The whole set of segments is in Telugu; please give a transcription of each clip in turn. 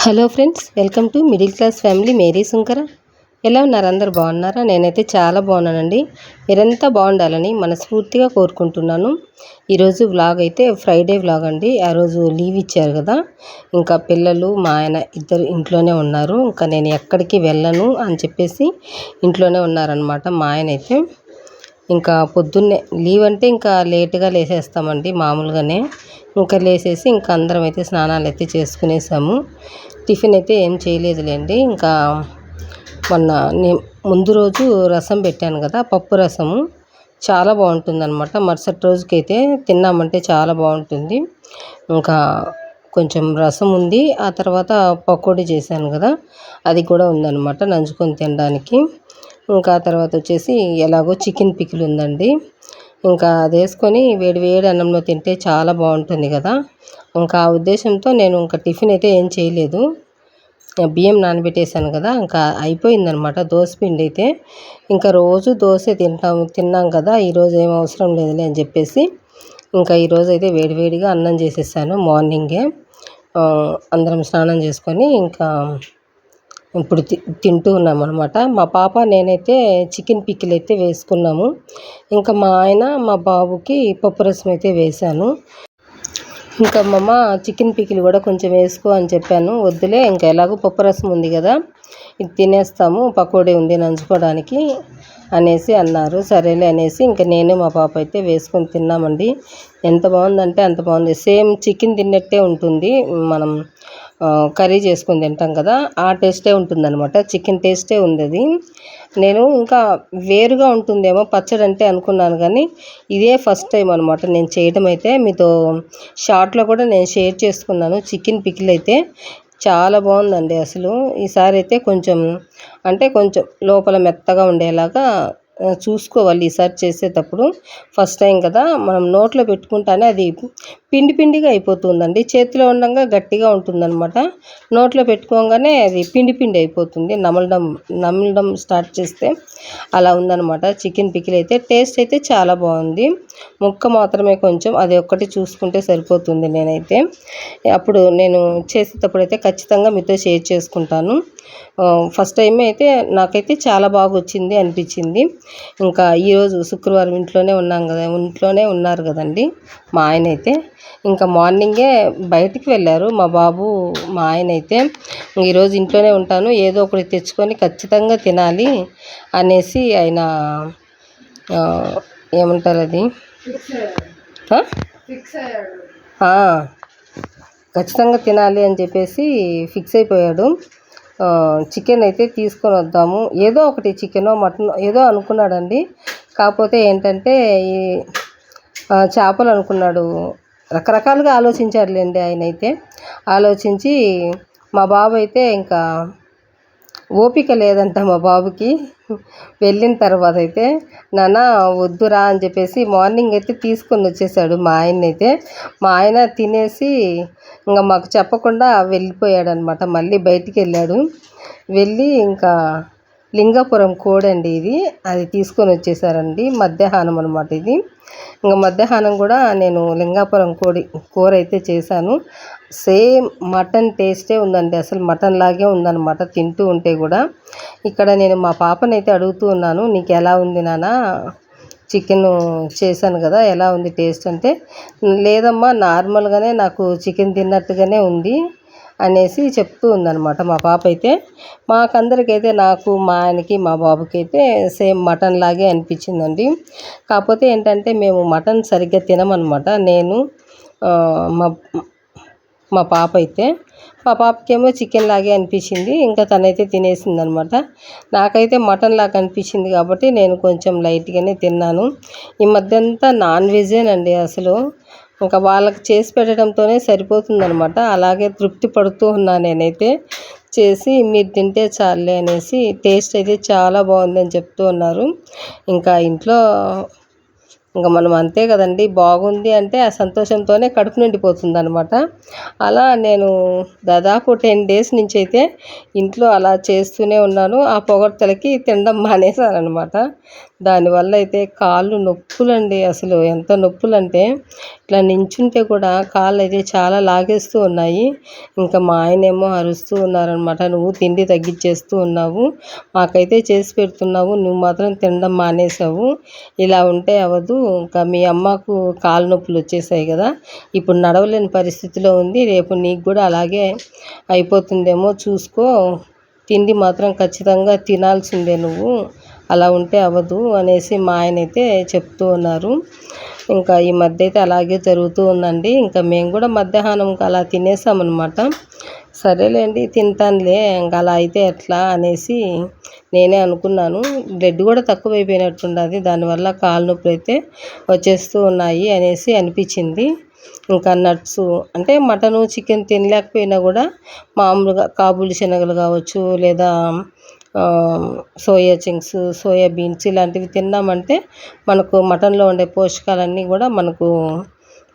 Hello friends welcome to middle class family. Mary Sunkara. ఎలా ఉన్నారు అందరు? బాగున్నారా? నేనైతే చాలా బాగున్నానండి. మీరంతా బాగుండాలని మనస్ఫూర్తిగా కోరుకుంటున్నాను. ఈరోజు వ్లాగ్ అయితే ఫ్రైడే వ్లాగ్ అండి. ఆ రోజు లీవ్ ఇచ్చారు కదా. ఇంకా పిల్లలు మా ఆయన ఇద్దరు ఇంట్లోనే ఉన్నారు. ఇంకా నేను ఎక్కడికి వెళ్ళను అని చెప్పేసి ఇంట్లోనే ఉన్నారనమాట మా ఆయన అయితే. ఇంకా పొద్దున్నే లీవ్ అంటే ఇంకా లేటుగా లేసేస్తామండి మామూలుగానే. ఇంకా లేసేసి ఇంకా అందరం అయితే స్నానాలు అయితే చేసుకునేసాము. టిఫిన్ అయితే ఏం చేయలేదులేండి. ఇంకా మొన్న ముందు రోజు రసం పెట్టాను కదా పప్పు రసము. చాలా బాగుంటుంది అనమాట మరుసటి రోజుకైతే తిన్నామంటే చాలా బాగుంటుంది. ఇంకా కొంచెం రసం ఉంది. ఆ తర్వాత పకోడీ చేశాను కదా అది కూడా ఉందన్నమాట నంచుకొని తినడానికి. ఇంకా తర్వాత వచ్చేసి ఎలాగో చికెన్ పికిల్ ఉందండి. ఇంకా అది వేసుకొని వేడి వేడి అన్నంలో తింటే చాలా బాగుంటుంది కదా. ఇంకా ఆ ఉద్దేశంతో నేను ఇంకా టిఫిన్ అయితే ఏం చేయలేదు. బియ్యం నానబెట్టేశాను కదా ఇంకా అయిపోయిందనమాట దోశ పిండి అయితే. ఇంకా రోజు దోశ తింటాం తిన్నాం కదా ఈరోజు ఏం అవసరం లేదులే అని చెప్పేసి ఇంకా ఈరోజు అయితే వేడివేడిగా అన్నం చేసేసాను మార్నింగే. అందరం స్నానం చేసుకొని ఇంకా ఇప్పుడు తింటూ ఉన్నాం అనమాట మా పాప నేనైతే చికెన్ పిక్కిల్ అయితే వేసుకున్నాము. ఇంకా మా ఆయన మా బాబుకి పప్పు రసం అయితే వేశాను. ఇంకా మమ్మ చికెన్ పికిల్ కూడా కొంచెం వేసుకో అని చెప్పాను. వద్దులే ఇంకా ఎలాగో పప్పు రసం ఉంది కదా ఇది తినేస్తాము పకోడీ ఉంది నంచుకోవడానికి అనేసి అన్నారు. సరేలే అనేసి ఇంకా నేను మా పాప అయితే వేసుకొని తిన్నామండి. ఎంత బాగుందంటే అంత బాగుంది. సేమ్ చికెన్ తిన్నట్టే ఉంటుంది. మనం కర్రీ చేసుకొని తింటాం కదా ఆ టేస్టే ఉంటుందన్నమాట. చికెన్ టేస్టే ఉంది అది నేను ఇంకా వేరుగా ఉంటుందేమో పచ్చడి అంటే అనుకున్నాను కానీ ఇదే ఫస్ట్ టైం అనమాట నేను చేయడం అయితే. మీతో షార్ట్లో కూడా నేను షేర్ చేసుకున్నాను. చికెన్ పికిల్ అయితే చాలా బాగుందండి అసలు. ఈసారి అయితే కొంచెం అంటే కొంచెం లోపల మెత్తగా ఉండేలాగా చూసుకోవాలి ఈసారి చేసేటప్పుడు. ఫస్ట్ టైం కదా మనం నోట్లో పెట్టుకుంటానే అది పిండి పిండిగా అయిపోతుందండి. చేతిలో ఉండగా గట్టిగా ఉంటుందన్నమాట. నోట్లో పెట్టుకోగానే అది పిండి పిండి అయిపోతుంది. నమలడం నమలడం స్టార్ట్ చేస్తే అలా ఉందన్నమాట. చికెన్ పికిల్ అయితే టేస్ట్ అయితే చాలా బాగుంది. ముక్క మాత్రమే కొంచెం అది ఒక్కటి చూసుకుంటే సరిపోతుంది నేనైతే. అప్పుడు నేను చేసేటప్పుడు అయితే ఖచ్చితంగా మీతో షేర్ చేసుకుంటాను. ఫస్ట్ టైం అయితే నాకైతే చాలా బాగా వచ్చింది అనిపించింది. ఇంకా ఈరోజు శుక్రవారం ఇంట్లోనే ఉన్నాం కదా ఇంట్లోనే ఉన్నారు కదండి మా ఆయన అయితే. ఇంకా మార్నింగే బయటికి వెళ్ళారు. మా బాబు మా ఆయన అయితే ఈరోజు ఇంట్లోనే ఉంటాను ఏదో ఒకటి తెచ్చుకొని ఖచ్చితంగా తినాలి అనేసి ఆయన ఏమంటారు అది? ఖచ్చితంగా తినాలి అని చెప్పేసి ఫిక్స్ అయిపోయాడు. చికెన్ అయితే తీసుకొని వద్దాము. ఏదో ఒకటి చికెనో మటన్ ఏదో అనుకున్నాడండి. కాకపోతే ఏంటంటే ఈ చేపలు అనుకున్నాడు. రకరకాలుగా ఆలోచించాడులేండి ఆయన అయితే ఆలోచించి మా బాబు అయితే ఇంకా ఓపిక లేదంట మా బాబుకి. వెళ్ళిన తర్వాత అయితే నాన్న వద్దురా అని చెప్పేసి మార్నింగ్ అయితే తీసుకొని వచ్చేసాడు మా ఆయన అయితే మా ఆయన తినేసి ఇంకా మాకు చెప్పకుండా వెళ్ళిపోయాడనమాట. మళ్ళీ బయటికి వెళ్ళాడు. వెళ్ళి ఇంకా లింగాపురం కోడండి ఇది. అది తీసుకొని వచ్చేసారండి. మధ్యాహ్నం అనమాట ఇది. ఇంకా మధ్యాహ్నం కూడా నేను లింగాపురం కోడి కూర అయితే చేశాను. సేమ్ మటన్ టేస్టే ఉందండి. అసలు మటన్ లాగే ఉందన్నమాట తింటూ ఉంటే కూడా. ఇక్కడ నేను మా పాపనైతే అడుగుతూ ఉన్నాను నీకు ఎలా ఉంది నాన్న? చికెన్ చేశాను కదా ఎలా ఉంది టేస్ట్? అంటే లేదమ్మా నార్మల్గానే నాకు చికెన్ తిన్నట్టుగానే ఉంది. అనేసి చెప్తూ ఉందనమాట మా పాప అయితే మాకందరికైతే నాకు మా ఆయనకి మా బాబుకి అయితే సేమ్ మటన్ లాగే అనిపించిందండి. కాకపోతే ఏంటంటే మేము మటన్ సరిగ్గా తినమనమాట నేను మా మా పాప అయితే మా పాపకేమో చికెన్ లాగే అనిపించింది. ఇంకా తనైతే తినేసింది అనమాట నాకైతే మటన్ లాగా అనిపించింది కాబట్టి నేను కొంచెం లైట్గానే తిన్నాను. ఈ మధ్య అంతా నాన్ వెజేనండి అసలు. ఇంకా వాళ్ళకి చేసి పెట్టడంతోనే సరిపోతుందనమాట అలాగే తృప్తి పడుతూ ఉన్నాను నేనైతే. చేసి మీరు తింటే చాలే అనేసి టేస్ట్ అయితే చాలా బాగుందని చెప్తూ ఉన్నారు. ఇంకా ఇంట్లో ఇంకా మనం అంతే కదండి. బాగుంది అంటే ఆ సంతోషంతోనే కడుపు నిండిపోతుంది అనమాట అలా నేను దాదాపు టెన్ డేస్ నుంచి అయితే ఇంట్లో అలా చేస్తూనే ఉన్నాను. ఆ పొగడ్తలకి తినడం మానేశాను అనమాట దానివల్ల అయితే కాళ్ళు నొప్పులండి. అసలు ఎంత నొప్పులంటే ఇట్లా నించుంటే కూడా కాళ్ళు అయితే చాలా లాగేస్తూ ఉన్నాయి. ఇంకా మా ఆయనేమో అరుస్తూ ఉన్నారనమాట నువ్వు తిండి తగ్గించేస్తూ ఉన్నావు. మాకైతే చేసి పెడుతున్నావు. నువ్వు మాత్రం తినడం మానేసావు ఇలా ఉంటే అవ్వదు ఇంకా మీ అమ్మకు కాలు నొప్పులు వచ్చేసాయి కదా. ఇప్పుడు నడవలేని పరిస్థితిలో ఉంది. రేపు నీకు కూడా అలాగే అయిపోతుందేమో. చూసుకో. తిండి మాత్రం ఖచ్చితంగా తినాల్సిందే నువ్వు. అలా ఉంటే అవ్వదు అనేసి మా ఆయన అయితే చెప్తూ ఉన్నారు. ఇంకా ఈ మధ్య అయితే అలాగే జరుగుతూ ఉందండి. ఇంకా మేము కూడా మధ్యాహ్నంకి అలా తినేసామన్నమాట. సరేలేండి తింటానులే ఇంకా అలా అయితే ఎట్లా అనేసి నేనే అనుకున్నాను. బ్లడ్ కూడా తక్కువ అయిపోయినట్టున్నది దానివల్ల కాలు నొప్పులు అయితే వచ్చేస్తూ ఉన్నాయి అనేసి అనిపించింది. ఇంకా నట్స్ అంటే మటను చికెన్ తినలేకపోయినా కూడా మామూలుగా కాబూలి శనగలు కావచ్చు లేదా సోయా చింగ్స్ సోయా బీన్స్ ఇలాంటివి తిన్నామంటే మనకు మటన్లో ఉండే పోషకాలన్నీ కూడా మనకు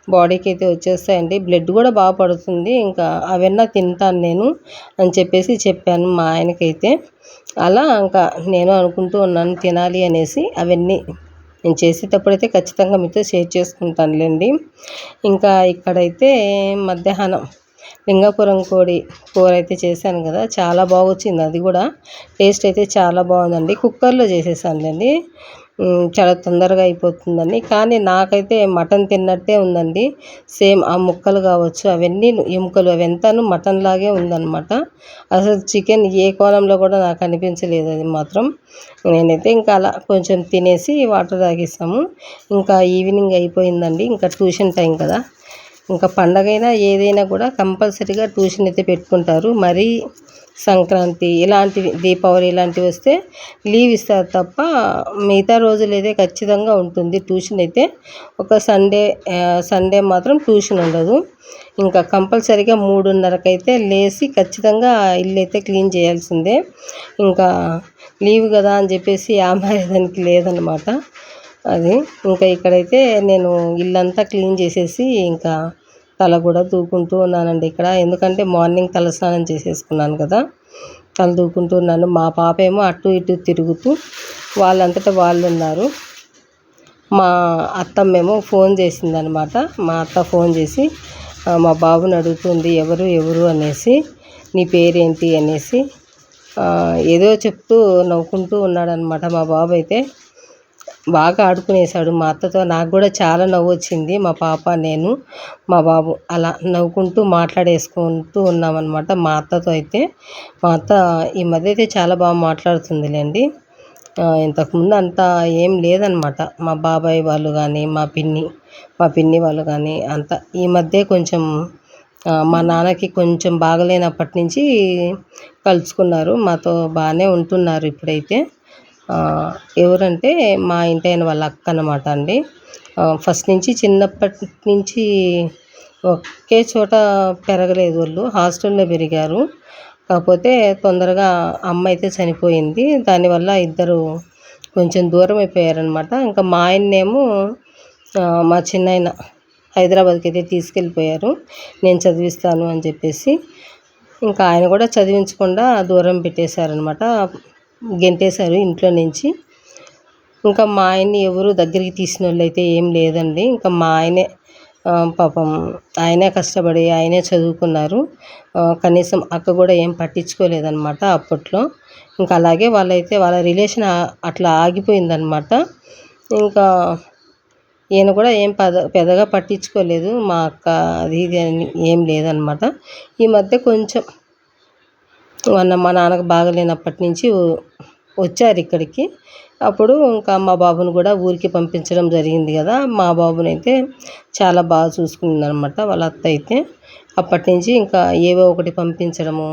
బాడీకి అయితే వచ్చేస్తాయండి. బ్లడ్ కూడా బాగా పడుతుంది. ఇంకా అవన్నీ తింటాను నేను అని చెప్పేసి చెప్పాను మా ఆయనకైతే. అలా ఇంకా నేను అనుకుంటూ ఉన్నాను తినాలి అనేసి అవన్నీ నేను చేసేటప్పుడైతే ఖచ్చితంగా మీతో షేర్ చేసుకుంటానులేండి. ఇంకా ఇక్కడైతే మధ్యాహ్నం లింగాపురం కోడి కూర అయితే చేశాను కదా చాలా బాగా వచ్చింది అది కూడా. టేస్ట్ అయితే చాలా బాగుందండి. కుక్కర్లో చేసేసానులేండి. చాలా తొందరగా అయిపోతుందండి. కానీ నాకైతే మటన్ తిన్నట్టే ఉందండి. సేమ్ ఆ ముక్కలు కావచ్చు అవన్నీ ఎముకలు అవంతాను మటన్ లాగే ఉందన్నమాట. అసలు చికెన్ ఏ కోణంలో కూడా నాకు అనిపించలేదు అది మాత్రం. నేనైతే ఇంకా అలా కొంచెం తినేసి వాటర్ తాగేసాము. ఇంకా ఈవినింగ్ అయిపోయిందండి. ఇంకా ట్యూషన్ టైం కదా. ఇంకా పండగైనా ఏదైనా కూడా కంపల్సరీగా ట్యూషన్ అయితే పెట్టుకుంటారు. మరీ సంక్రాంతి ఇలాంటివి దీపావళి ఇలాంటివి వస్తే లీవ్ ఇస్తారు తప్ప మిగతా రోజులు అయితే ఖచ్చితంగా ఉంటుంది. ట్యూషన్ అయితే ఒక సండే సండే మాత్రం ట్యూషన్ ఉండదు. ఇంకా కంపల్సరీగా మూడున్నరకైతే లేచి ఖచ్చితంగా ఇల్లు అయితే క్లీన్ చేయాల్సిందే. ఇంకా లీవ్ కదా అని చెప్పేసి ఆమారేదానికి లేదనమాట. అది. ఇంకా ఇక్కడైతే నేను ఇల్లంతా క్లీన్ చేసేసి ఇంకా తల కూడా దూకుంటూ ఉన్నానండి ఇక్కడ. ఎందుకంటే మార్నింగ్ తల స్నానం చేసేసుకున్నాను కదా. తల దూకుంటూ ఉన్నాను. మా పాప ఏమో అటు ఇటు తిరుగుతూ వాళ్ళంతటా వాళ్ళు ఉన్నారు మా అత్తమ్మేమో ఫోన్ చేసిందనమాట. మా అత్త ఫోన్ చేసి మా బాబుని అడుగుతుంది ఎవరు ఎవరు? అనేసి నీ పేరేంటి? అనేసి ఏదో చెప్తూ నవ్వుకుంటూ ఉన్నాడనమాట మా బాబు అయితే బాగా ఆడుకునేసాడు మా అత్తతో నాకు కూడా చాలా నవ్వు వచ్చింది. మా పాప నేను మా బాబు అలా నవ్వుకుంటూ మాట్లాడేసుకుంటూ ఉన్నామన్నమాట. మా అత్తతో అయితే మా అత్త ఈ మధ్య అయితే చాలా బాగా మాట్లాడుతుందిలేండి. ఇంతకుముందు అంతా ఏం లేదనమాట మా బాబాయ్ వాళ్ళు కానీ మా పిన్ని మా పిన్ని వాళ్ళు కానీ అంత ఈ మధ్య కొంచెం మా నాన్నకి కొంచెం బాగలేనప్పటి నుంచి కలుసుకున్నారు. మాతో బాగానే ఉంటున్నారు ఇప్పుడైతే. ఎవరంటే మా ఇంటి ఆయన వాళ్ళ అక్క అనమాట అండి ఫస్ట్ నుంచి చిన్నప్పటి నుంచి ఒకే చోట పెరగలేదు వాళ్ళు. హాస్టల్లో పెరిగారు. కాకపోతే తొందరగా అమ్మ అయితే చనిపోయింది. దానివల్ల ఇద్దరు కొంచెం దూరం అయిపోయారనమాట ఇంకా మా ఆయన్నేమో మా చిన్నాయన హైదరాబాద్కి అయితే తీసుకెళ్ళిపోయారు. నేను చదివిస్తాను అని చెప్పేసి. ఇంకా ఆయన కూడా చదివించకుండా దూరం పెట్టేశారనమాట గెంటేశారు ఇంట్లో నుంచి. ఇంకా మా ఆయన్ని ఎవరు దగ్గరికి తీసిన వాళ్ళు అయితే ఏం లేదండి. ఇంకా మా ఆయనే పాపం ఆయనే కష్టపడి ఆయనే చదువుకున్నారు. కనీసం అక్క కూడా ఏం పట్టించుకోలేదన్నమాట అప్పట్లో. ఇంకా అలాగే వాళ్ళైతే వాళ్ళ రిలేషన్ అట్లా ఆగిపోయిందనమాట ఇంకా ఈయన కూడా ఏం పెద పెద్దగా పట్టించుకోలేదు. మా అక్క అది ఇది అని ఏం లేదనమాట ఈ మధ్య కొంచెం మొన్న మా నాన్నకు బాగలేనప్పటి నుంచి వచ్చారు ఇక్కడికి. అప్పుడు ఇంకా మా బాబుని కూడా ఊరికి పంపించడం జరిగింది కదా. మా బాబుని అయితే చాలా బాగా చూసుకుందనమాట వాళ్ళ అత్త అయితే. అప్పటి నుంచి ఇంకా ఏవో ఒకటి పంపించడము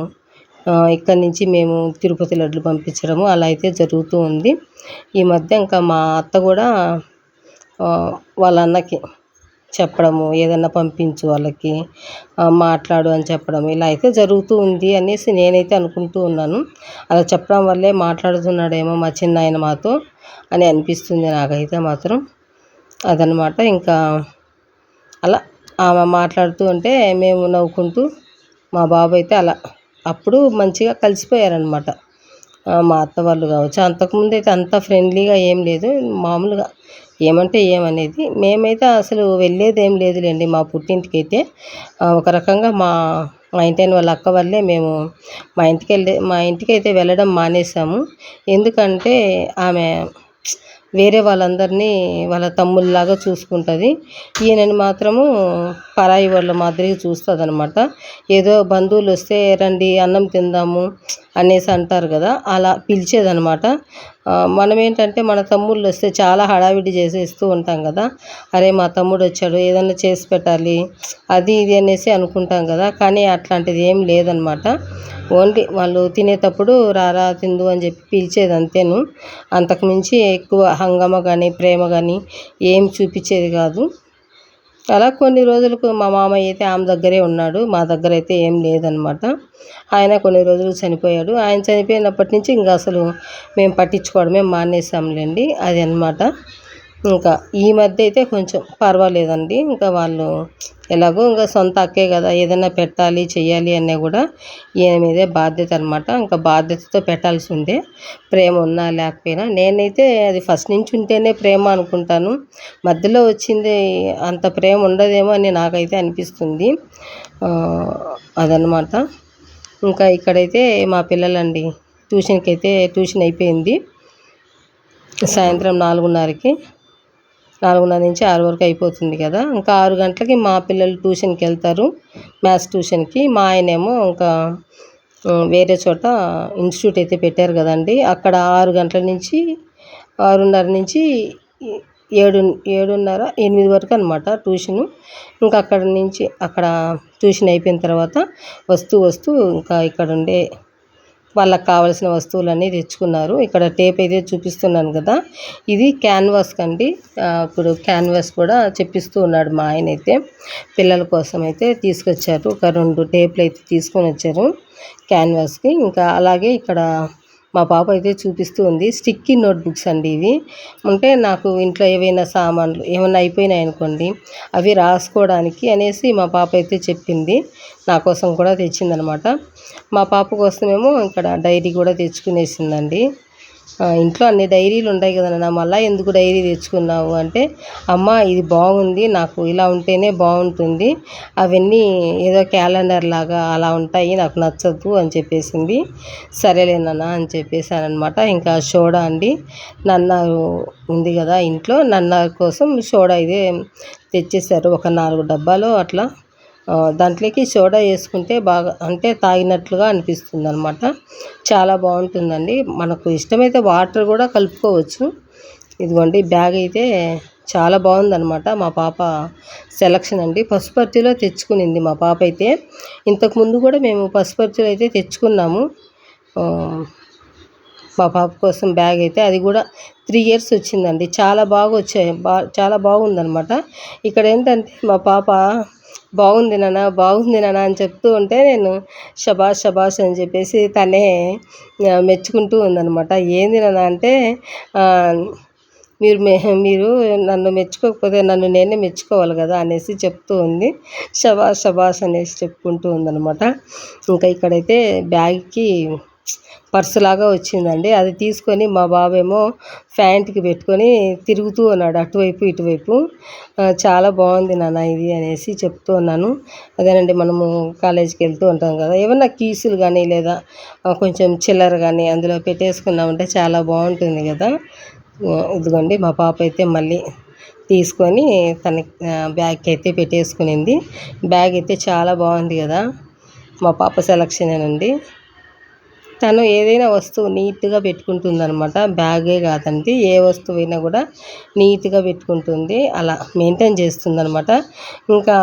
ఇక్కడి నుంచి మేము తిరుపతి లడ్లు పంపించడము అలా అయితే జరుగుతూ ఉంది. ఈ మధ్య ఇంకా మా అత్త కూడా వాళ్ళ అన్నకి చెప్పడము ఏదన్నా పంపించు వాళ్ళకి మాట్లాడు అని చెప్పడం ఇలా అయితే జరుగుతూ ఉంది అనేసి నేనైతే అనుకుంటూ ఉన్నాను. అలా చెప్పడం వల్లే మాట్లాడుతున్నాడేమో మా చిన్నాయన మాతో అని అనిపిస్తుంది నాకైతే మాత్రం. అదనమాట ఇంకా అలా ఆమె మాట్లాడుతూ ఉంటే మేము నవ్వుకుంటూ మా బాబు అయితే అలా అప్పుడు మంచిగా కలిసిపోయారనమాట మా అత్త వాళ్ళు కావచ్చు. అంతకుముందు అయితే అంత ఫ్రెండ్లీగా ఏం లేదు. మామూలుగా ఏమంటే ఏమనేది మేమైతే అసలు వెళ్ళేది ఏం లేదులేండి మా పుట్టింటికి అయితే ఒక రకంగా మా మా ఇంటి వాళ్ళ అక్క వాళ్ళే మేము మా ఇంటికి వెళ్ళే మా ఇంటికి అయితే వెళ్ళడం మానేసాము. ఎందుకంటే ఆమె వేరే వాళ్ళందరినీ వాళ్ళ తమ్ముళ్ళలాగా చూసుకుంటుంది. ఈయనని మాత్రము పరాయి వాళ్ళ మాదిరిగా చూస్తుంది అనమాట ఏదో బంధువులు వస్తే రండి అన్నం తిందాము అనేసి అంటారు కదా అలా పిలిచేదనమాట మనం ఏంటంటే మన తమ్ముళ్ళు వస్తే చాలా హడావిడి చేసేస్తూ ఉంటాం కదా. అరే మా తమ్ముడు వచ్చాడు ఏదైనా చేసి పెట్టాలి అది ఇది అనేసి అనుకుంటాం కదా. కానీ అట్లాంటిది ఏం లేదనమాట ఓన్లీ వాళ్ళు తినేటప్పుడు రారా తిందు అని చెప్పి పిలిచేది అంతేను. అంతకుమించి ఎక్కువ హంగమ కానీ ప్రేమ కానీ ఏం చూపించేది కాదు. అలా కొన్ని రోజులకు మా మామయ్య అయితే ఆమె దగ్గరే ఉన్నాడు. మా దగ్గర అయితే ఏం లేదనమాట ఆయన కొన్ని రోజులు చనిపోయాడు. ఆయన చనిపోయినప్పటి నుంచి ఇంకా అసలు మేము పట్టించుకోవడమే మానేసాంలేండి. అది అనమాట ఇంకా ఈ మధ్య అయితే కొంచెం పర్వాలేదండి. ఇంకా వాళ్ళు ఎలాగో ఇంకా సొంత అక్కే కదా ఏదైనా పెట్టాలి చేయాలి అనే కూడా ఈయన మీదే బాధ్యత అనమాట ఇంకా బాధ్యతతో పెట్టాల్సి ఉందే. ప్రేమ ఉన్నా లేకపోయినా నేనైతే అది ఫస్ట్ నుంచి ఉంటేనే ప్రేమ అనుకుంటాను. మధ్యలో వచ్చింది అంత ప్రేమ ఉండదేమో అని నాకైతే అనిపిస్తుంది. అదనమాట ఇంకా ఇక్కడైతే మా పిల్లలండి ట్యూషన్కి అయితే ట్యూషన్ అయిపోయింది. సాయంత్రం నాలుగున్నరకి. నాలుగున్నర నుంచి ఆరు వరకు అయిపోతుంది కదా. ఇంకా ఆరు గంటలకి మా పిల్లలు ట్యూషన్కి వెళ్తారు. మ్యాథ్స్ ట్యూషన్కి మా ఆయనేమో ఇంకా వేరే చోట ఇన్స్టిట్యూట్ అయితే పెట్టారు కదండి. అక్కడ ఆరు గంటల నుంచి ఆరున్నర నుంచి ఏడు ఏడున్నర ఎనిమిది వరకు అనమాట ట్యూషను ఇంకా అక్కడ నుంచి అక్కడ ట్యూషన్ అయిపోయిన తర్వాత వస్తూ వస్తూ ఇంకా ఇక్కడ ఉండే వాళ్ళకి కావాల్సిన వస్తువులన్నీ తెచ్చుకున్నారు. ఇక్కడ టేప్ అయితే చూపిస్తున్నాను కదా. ఇది క్యాన్వాస్ కండి. ఇప్పుడు క్యాన్వాస్ కూడా చెప్పిస్తూ ఉన్నాడు మా ఆయన అయితే. పిల్లల కోసం అయితే తీసుకొచ్చారు. ఒక రెండు టేపులు అయితే తీసుకొని వచ్చారు క్యాన్వాస్కి. ఇంకా అలాగే ఇక్కడ మా పాప అయితే చూపిస్తూ ఉంది. స్టిక్కీ నోట్బుక్స్ అండి ఇవి. అంటే నాకు ఇంట్లో ఏవైనా సామాన్లు ఏమైనా అయిపోయినాయి అనుకోండి అవి రాసుకోవడానికి అనేసి మా పాప అయితే చెప్పింది. నా కోసం కూడా తెచ్చిందనమాట. మా పాప కోసమేమో ఇక్కడ డైరీ కూడా తెచ్చుకునేసిందండి. ఇంట్లో అన్ని డైరీలు ఉంటాయి కదా మళ్ళీ ఎందుకు డైరీ తెచ్చుకున్నావు అంటే అమ్మ ఇది బాగుంది నాకు ఇలా ఉంటేనే బాగుంటుంది అవన్నీ ఏదో క్యాలెండర్ లాగా అలా ఉంటాయి నాకు నచ్చదు అని చెప్పేసింది. సరేలేనన్నా అని చెప్పేసానమాట ఇంకా సోడా అండి నన్నారు ఉంది కదా ఇంట్లో నన్న కోసం సోడా ఇదే తెచ్చేసారు ఒక నాలుగు డబ్బాలు అట్లా. దాంట్లోకి సోడా వేసుకుంటే బాగా అంటే తాగినట్లుగా అనిపిస్తుంది అనమాట చాలా బాగుంటుందండి. మనకు ఇష్టమైతే వాటర్ కూడా కలుపుకోవచ్చు. ఇదిగోండి బ్యాగ్ అయితే చాలా బాగుందనమాట మా పాప సెలక్షన్ అండి. పసుపర్తిలో తెచ్చుకునింది మా పాప అయితే. ఇంతకుముందు కూడా మేము పసుపర్తిలో అయితే తెచ్చుకున్నాము. మా పాప కోసం బ్యాగ్ అయితే. అది కూడా త్రీ ఇయర్స్ వచ్చిందండి. చాలా బాగా వచ్చాయి. బా చాలా బాగుందనమాట ఇక్కడ ఏంటంటే మా పాప బాగుంది నాన్న బాగుంది నాన్న అని చెప్తూ ఉంటే నేను షబాష్ షబాష్ అని చెప్పేసి తనే మెచ్చుకుంటూ ఉందనమాట ఏంది నాన్న అంటే మీరు మీరు నన్ను మెచ్చుకోకపోతే నన్ను నేనే మెచ్చుకోవాలి కదా అనేసి చెప్తూ ఉంది. షబాష్ షబాష్ అనేసి చెప్పుకుంటూ ఉందనమాట ఇంకా ఇక్కడైతే బ్యాగ్కి పర్సు లాగా వచ్చిందండి. అది తీసుకొని మా బాబేమో ప్యాంట్కి పెట్టుకొని తిరుగుతూ ఉన్నాడు అటువైపు ఇటువైపు. చాలా బాగుంది నాన్న ఇది అనేసి చెప్తూ ఉన్నాను. అదేనండి మనము కాలేజీకి వెళ్తూ ఉంటాం కదా. ఏమన్నా కీసులు కానీ లేదా కొంచెం చిల్లర కానీ అందులో పెట్టేసుకున్నామంటే చాలా బాగుంటుంది కదా. ఇదిగోండి మా పాప అయితే మళ్ళీ తీసుకొని తన బ్యాగ్కి అయితే పెట్టేసుకునింది. బ్యాగ్ అయితే చాలా బాగుంది కదా. మా పాప సెలక్షనేనండి. తను ఏదైనా వస్తువు నీట్గా పెట్టుకుంటుంది అనమాట బ్యాగే కాదండి. ఏ వస్తువు అయినా కూడా నీట్గా పెట్టుకుంటుంది. అలా మెయింటైన్ చేస్తుంది అనమాట ఇంకా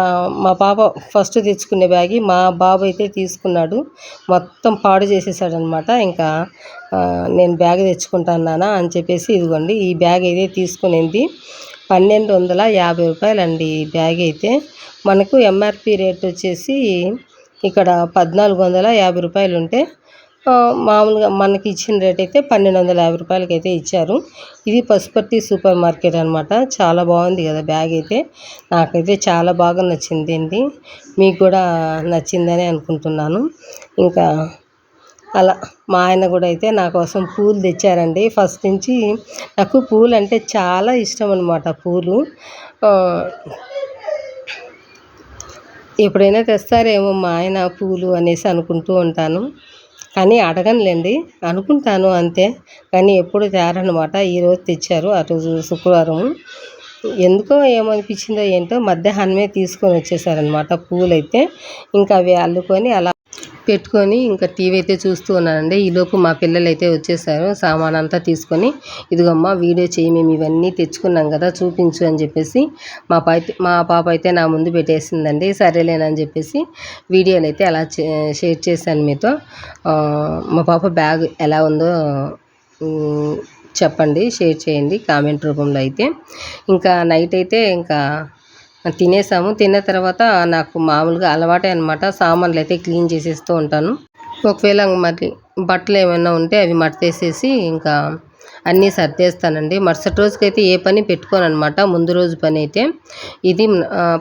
మా పాప ఫస్ట్ తెచ్చుకునే బ్యాగ్ మా బాబు అయితే తీసుకున్నాడు. మొత్తం పాడు చేసేసాడనమాట ఇంకా నేను బ్యాగ్ తెచ్చుకుంటాను అని చెప్పేసి ఇదిగోండి ఈ బ్యాగ్ అయితే తీసుకునేది. పన్నెండు వందల యాభై రూపాయలండి ఈ బ్యాగ్ అయితే. మనకు ఎంఆర్పి రేట్ వచ్చేసి ఇక్కడ పద్నాలుగు వందల యాభై రూపాయలు ఉంటే మామూలుగా మనకి ఇచ్చిన రేట్ అయితే పన్నెండు వందల యాభై రూపాయలకి అయితే ఇచ్చారు. ఇది పసుపర్తి సూపర్ మార్కెట్ అనమాట చాలా బాగుంది కదా బ్యాగ్ అయితే. నాకైతే చాలా బాగా నచ్చింది అండి. మీకు కూడా నచ్చిందని అనుకుంటున్నాను. ఇంకా అలా మా ఆయన కూడా అయితే నా కోసం పూలు తెచ్చారండి. ఫస్ట్ నుంచి నాకు పూలు అంటే చాలా ఇష్టం అనమాట పూలు. ఎప్పుడైనా తెస్తారేమో మా ఆయన పూలు అనేసి అనుకుంటూ ఉంటాను. కానీ అడగనులేండి. అనుకుంటాను అంతే. కానీ ఎప్పుడు తేరనమాట. ఈరోజు తెచ్చారు. ఆ రోజు శుక్రవారం. ఎందుకో ఏమనిపించిందో ఏంటో మధ్యాహ్నమే తీసుకొని వచ్చేసారనమాట పూలు అయితే ఇంకా అవి అల్లుకొని అలా పెట్టుకొని ఇంకా టీవీ అయితే చూస్తూ ఉన్నానండి. ఈలోపు మా పిల్లలు అయితే వచ్చేసారు. సామాన్ అంతా తీసుకొని ఇదిగమ్మా వీడియో చేయి మేము ఇవన్నీ తెచ్చుకున్నాం కదా చూపించు అని చెప్పేసి మా పాప మా పాప అయితే నా ముందు పెట్టేసిందండి. సరేలేనని చెప్పేసి వీడియోలు అయితే అలా చే- షేర్ చేశాను మీతో. మా పాప బ్యాగ్ ఎలా ఉందో చెప్పండి షేర్ చేయండి కామెంట్ రూపంలో అయితే. ఇంకా నైట్ అయితే ఇంకా తినేసాము. తిన్న తర్వాత నాకు మామూలుగా అలవాటే అనమాట సామాన్లు అయితే క్లీన్ చేసేస్తూ ఉంటాను. ఒకవేళ మరి బట్టలు ఏమైనా ఉంటే అవి మడతేసేసి ఇంకా అన్నీ సర్దేస్తానండి. మరుసటి రోజుకైతే ఏ పని పెట్టుకోను అనమాట ముందు రోజు పని అయితే ఇది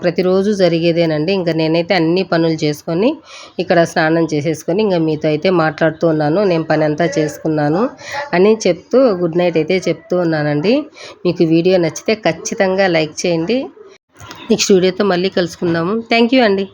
ప్రతిరోజు జరిగేదేనండి. ఇంకా నేనైతే అన్ని పనులు చేసుకొని ఇక్కడ స్నానం చేసేసుకొని ఇంకా మీతో అయితే మాట్లాడుతూ ఉన్నాను. నేను పని అంతా చేసుకున్నాను అని చెప్తూ గుడ్ నైట్ అయితే చెప్తూ ఉన్నానండి. మీకు వీడియో నచ్చితే ఖచ్చితంగా లైక్ చేయండి. నెక్స్ట్ వీడియోతో మళ్ళీ కలుసుకుందాము. థ్యాంక్ యూ అండి.